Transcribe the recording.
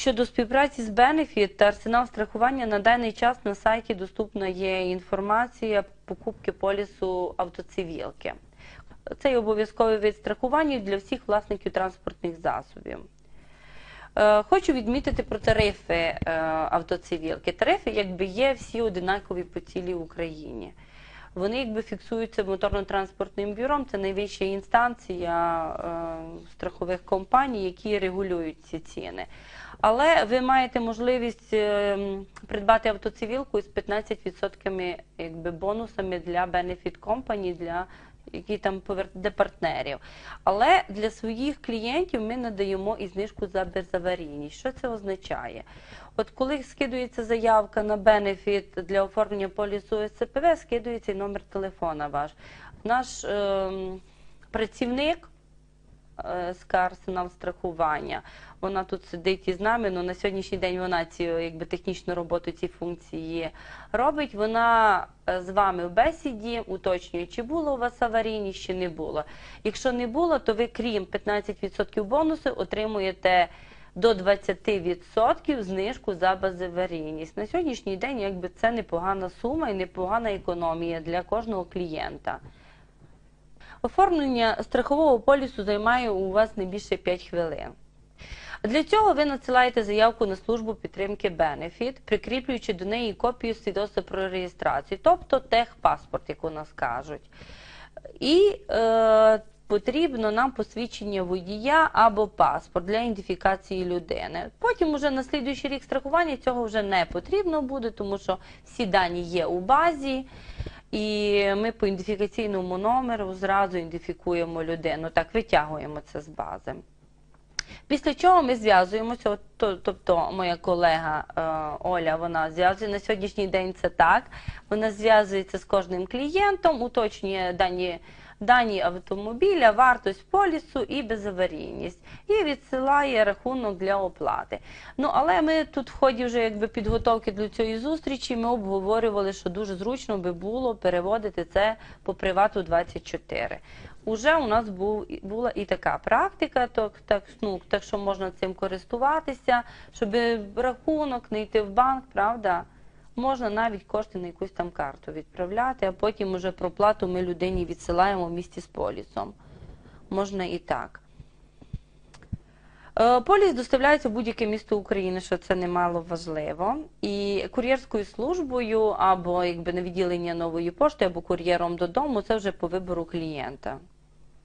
Щодо співпраці з Benefit та арсенал страхування на даний час на сайті доступна є інформація покупки полісу автоцивілки. Це є обов'язковий вид страхування для всіх власників транспортних засобів. Е, Хочу відмітити про тарифи е, автоцивілки. Тарифи якби є всі одинакові по цілій Україні. Вони якби фіксуються моторно-транспортним бюром, це найвища інстанція е, страхових компаній, які регулюють ці ціни. Але ви маєте можливість е, придбати автоцивілку з 15% якби, бонусами для benefit company, для які там де партнерів. Але для своїх клієнтів ми надаємо і знижку за безаварійність. Що це означає? От коли скидується заявка на бенефіт для оформлення полісу СЦПВ, скидується і номер телефона ваш. Наш е працівник з арсенал страхування. Вона тут сидить із нами. Ну на сьогоднішній день вона ці якби технічну роботу, ці функції робить. Вона е, з вами в бесіді уточнює, чи було у вас аварійність, чи не було. Якщо не було, то ви крім 15% бонусу отримуєте. До 20% знижку за безаварійність. На сьогоднішній день якби це непогана сума і непогана економія для кожного клієнта. Оформлення страхового полісу займає у вас не більше 5 хвилин. Для цього ви надсилаєте заявку на службу підтримки Benefit, прикріплюючи до неї копію свідоцтва про реєстрацію, тобто техпаспорт, як у нас кажуть. І е, потрібно нам посвідчення водія або паспорт для ідентифікації людини. Потім, уже на слідуючий рік страхування цього вже не потрібно буде, тому що всі дані є у базі. І ми по ідентифікаційному номеру зразу ідентифікуємо людину, так витягуємо це з бази. Після чого ми зв'язуємося, тобто моя колега е, Оля, вона зв'язує на сьогоднішній день це так. Вона зв'язується з кожним клієнтом, уточнює дані, дані автомобіля, вартість полісу і безаварійність, і відсилає рахунок для оплати. Ну але ми тут в ході вже якби підготовки до цієї зустрічі ми обговорювали, що дуже зручно би було переводити це по привату 24. Уже у нас був була і така практика, так, так, ну, так що можна цим користуватися, щоб рахунок не йти в банк, правда? Можна навіть кошти на якусь там карту відправляти, а потім уже проплату ми людині відсилаємо в місті з полісом. Можна і так. Е, Поліс доставляється в будь-яке місто України, що це немало важливо. І кур'єрською службою або якби на відділення нової пошти, або кур'єром додому, це вже по вибору клієнта.